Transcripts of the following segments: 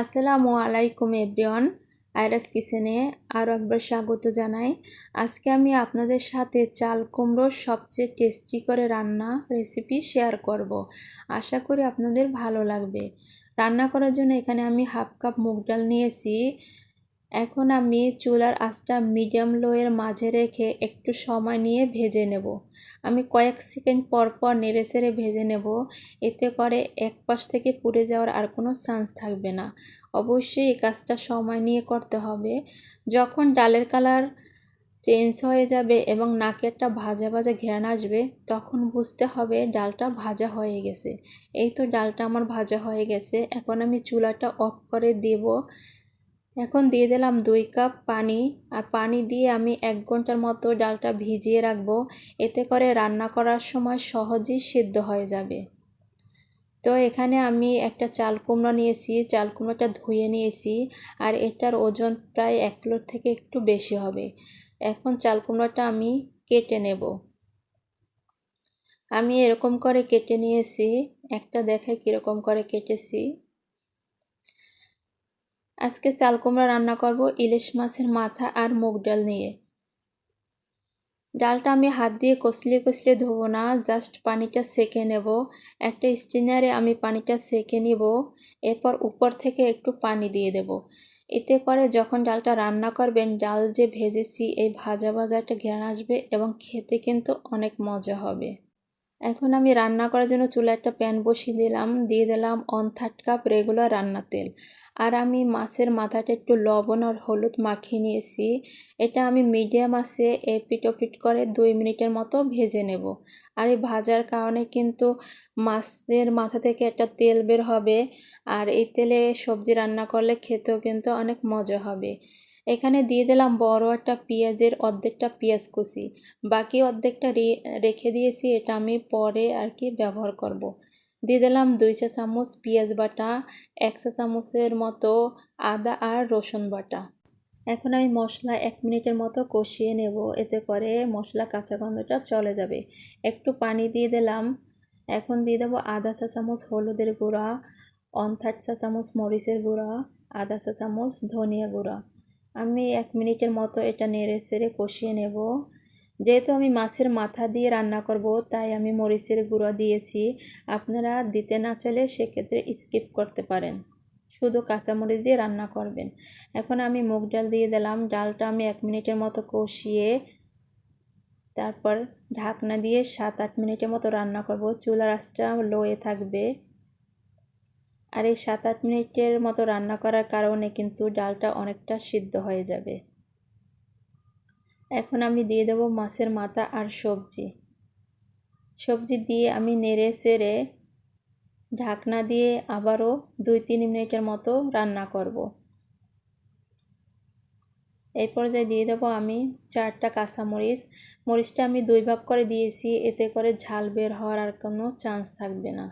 আসসালামু আলাইকুম, এভরিওয়ান। আইরাস কিচেনে আরও একবার স্বাগত জানাই। আজকে আমি আপনাদের সাথে চাল কুমড়ো সবচেয়ে টেস্টি করে রান্না রেসিপি শেয়ার করব। আশা করি আপনাদের ভালো লাগবে। রান্না করার জন্য এখানে আমি হাফ কাপ মুগ ডাল নিয়েছি। এখন আমি চুলার আঁচটা মিডিয়াম লোয়ের মাঝে রেখে একটু সময় নিয়ে ভেজে নেব। আমি কয়েক সেকেন্ড পর পর নেড়ে সেড়ে ভেজে নেব। এতে করে এক পাশ থেকে পুড়ে যাওয়ার আর কোনো চান্স থাকবে না। অবশ্যই এই কাজটা সময় নিয়ে করতে হবে। যখন ডালের কালার চেঞ্জ হয়ে যাবে এবং নাকে একটা ভাজা ভাজা ঘেরান আসবে, তখন বুঝতে হবে ডালটা ভাজা হয়ে গেছে। এই তো ডালটা আমার ভাজা হয়ে গেছে। এখন আমি চুলাটা অফ করে দেব। এখন দিয়ে দিলাম দুই কাপ পানি, আর পানি দিয়ে আমি এক ঘণ্টার মতো ডালটা ভিজিয়ে রাখব। এতে করে রান্না করার সময় সহজেই সিদ্ধ হয়ে যাবে। তো এখানে আমি একটা চাল কুমড়া নিয়েছি, চাল কুমড়োটা ধুয়ে নিয়েছি, আর এটার ওজন প্রায় এক কিলোর থেকে একটু বেশি হবে। এখন চাল কুমড়োটা আমি কেটে নেব। আমি এরকম করে কেটে নিয়েছি। একটা দেখে কীরকম করে কেটেছি। আজকে চাল কুমড়া রান্না করব ইলিশ মাছের মাথা আর মুগ ডাল নিয়ে। ডালটা আমি হাত দিয়ে কষলিয়ে কষলিয়ে ধোবো না, জাস্ট পানিটা সেকে নেব। একটা স্টিনারে আমি পানিটা সেকে নিব, এরপর উপর থেকে একটু পানি দিয়ে দেব। এতে করে যখন ডালটা রান্না করবেন, ডাল যে ভেজেছি, এই ভাজা ভাজাটা ঘেরান আসবে এবং খেতে কিন্তু অনেক মজা হবে। এখন আমি রান্না করার জন্য চুলা একটা প্যান বসিয়ে দিলাম, দিয়ে দিলাম ওয়ান থার্ড কাপ রেগুলার রান্নার তেল। আর আমি মাছের মাথাটা একটু লবণ আর হলুদ মাখিয়ে নিয়েছি। এটা আমি মিডিয়াম আছে এপিট ওপিট করে দুই মিনিটের মতো ভেজে নেব। আর এই ভাজার কারণে কিন্তু মাছের মাথা থেকে একটা তেল বের হবে। আর এই তেলে সবজি রান্না করলে খেতেও কিন্তু অনেক মজা হবে। এখানে দিয়ে দিলাম বড় একটা পেঁয়াজের অর্ধেকটা পেঁয়াজ কুচি। বাকি অর্ধেকটা রেখে দিয়েছি, এটা আমি পরে আর কি ব্যবহার করব। দিয়ে দিলাম দুই চা চামচ পেঁয়াজ বাটা, এক চা চামচের মতো আদা আর রসুন বাটা। এখন আমি মশলা এক মিনিটের মতো কষিয়ে নেব, এতে করে মশলা কাঁচা গন্ধটা চলে যাবে। একটু পানি দিয়ে দিলাম। এখন দিয়ে দেবো আধা চা চামচ হলুদের গুঁড়া, ওয়ান থার্ড চা চামচ মরিচের গুঁড়া, আধা চা চামচ ধনিয়া গুঁড়া। আমি এক মিনিটের মতো এটা নেড়ে সেড়ে কষিয়ে নেব। যেহেতু আমি মাছের মাথা দিয়ে রান্না করব, তাই আমি মরিচের গুঁড়ো দিয়েছি। আপনারা দিতে না চাইলে সেক্ষেত্রে স্কিপ করতে পারেন। শুধু কাঁচামরিচ দিয়ে রান্না করবেন। এখন আমি মুগ ডাল দিয়ে দিলাম। ডালটা আমি এক মিনিটের মতো কষিয়ে তারপর ঢাকনা দিয়ে সাত আট মিনিটের মতো রান্না করব। চুলার আঁচটা লোয়ে থাকবে। আর এই সাত আট মিনিটের মতো রান্না করার কারণে কিন্তু ডালটা অনেকটা সিদ্ধ হয়ে যাবে। এখন আমি দিয়ে দেবো মাছের মাথা আর সবজি। সবজি দিয়ে আমি নেড়ে সেড়ে ঢাকনা দিয়ে আবারও দুই তিন মিনিটের মতো রান্না করব। এই পর্যায়ে দিয়ে দেবো আমি চারটা কাঁচামরিচ। মরিচটা আমি দুই ভাগ করে দিয়েছি, এতে করে ঝাল বের হওয়ার আর কোনো চান্স থাকবে না।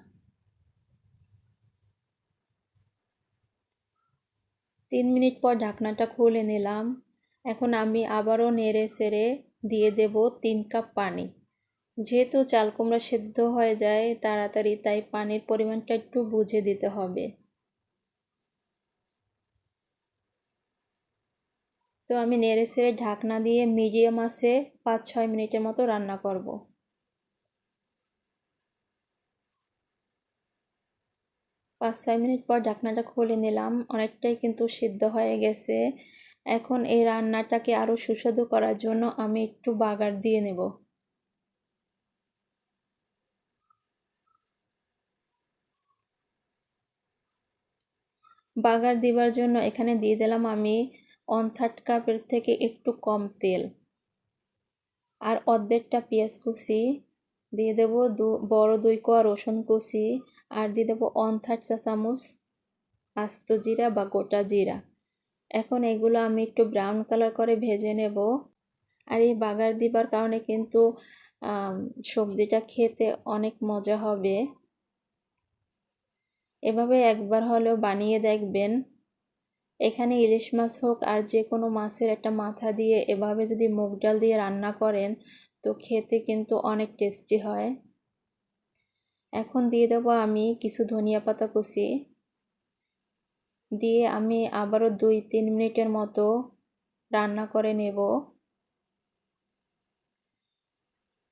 তিন মিনিট পর ঢাকনাটা খুলে নিলাম। এখন আমি আবারও নেড়ে সেড়ে দিয়ে দেব তিন কাপ পানি। যেহেতু চাল কুমড়া সেদ্ধ হয়ে যায়, তাড়াতাড়ি তাই পানির পরিমাণটা একটু বুঝে দিতে হবে। তো আমি নেড়ে সেড়ে ঢাকনা দিয়ে মিডিয়াম আছে পাঁচ ছয় মিনিটের মতো রান্না করব। পাঁচ, ছয় মিনিট পর ঢাকনাটা খুলে নিলাম। অনেকটাই কিন্তু সিদ্ধ হয়ে গেছে। এখন এই রান্নাটাকে আরও সুস্বাদু করার জন্য আমি একটু বাগার দিয়ে নেব। বাগার দিবার জন্য এখানে দিয়ে দিলাম আমি ওয়ান থার্ড কাপের থেকে একটু কম তেল। আর অর্ধেকটা পেঁয়াজ কুচি। দিয়ে দেব বড় দুই কোয়া রসুন কুচি, আর দিয়ে দেবো ওয়ান থার্ড চা চামচ আস্ত জিরা বা গোটা জিরা। এখন এগুলো আমি একটু ব্রাউন কালার করে ভেজে নেব। আর এই বাগার দিবার কারণে কিন্তু সবজিটা খেতে অনেক মজা হবে। এভাবে একবার হলেও বানিয়ে দেখবেন। এখানে ইলিশ মাছ হোক আর যে কোনো মাছের একটা মাথা দিয়ে এভাবে যদি মুগ ডাল দিয়ে রান্না করেন তো খেতে কিন্তু অনেক টেস্টি হয়। এখন দিয়ে দেবো আমি কিছু ধনিয়া পাতা কুচি। দিয়ে আমি আবারও দুই তিন মিনিটের মতো রান্না করে নেব।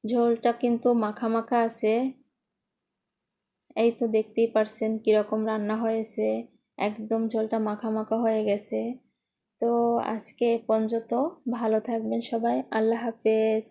ঝোলটা কিন্তু মাখা মাখা আছে। এই তো দেখতেই পারছেন কীরকম রান্না হয়েছে। একদম ঝোলটা মাখা মাখা হয়ে গেছে। তো আজকে পর্যন্ত ভালো থাকবেন সবাই। আল্লাহ হাফেজ।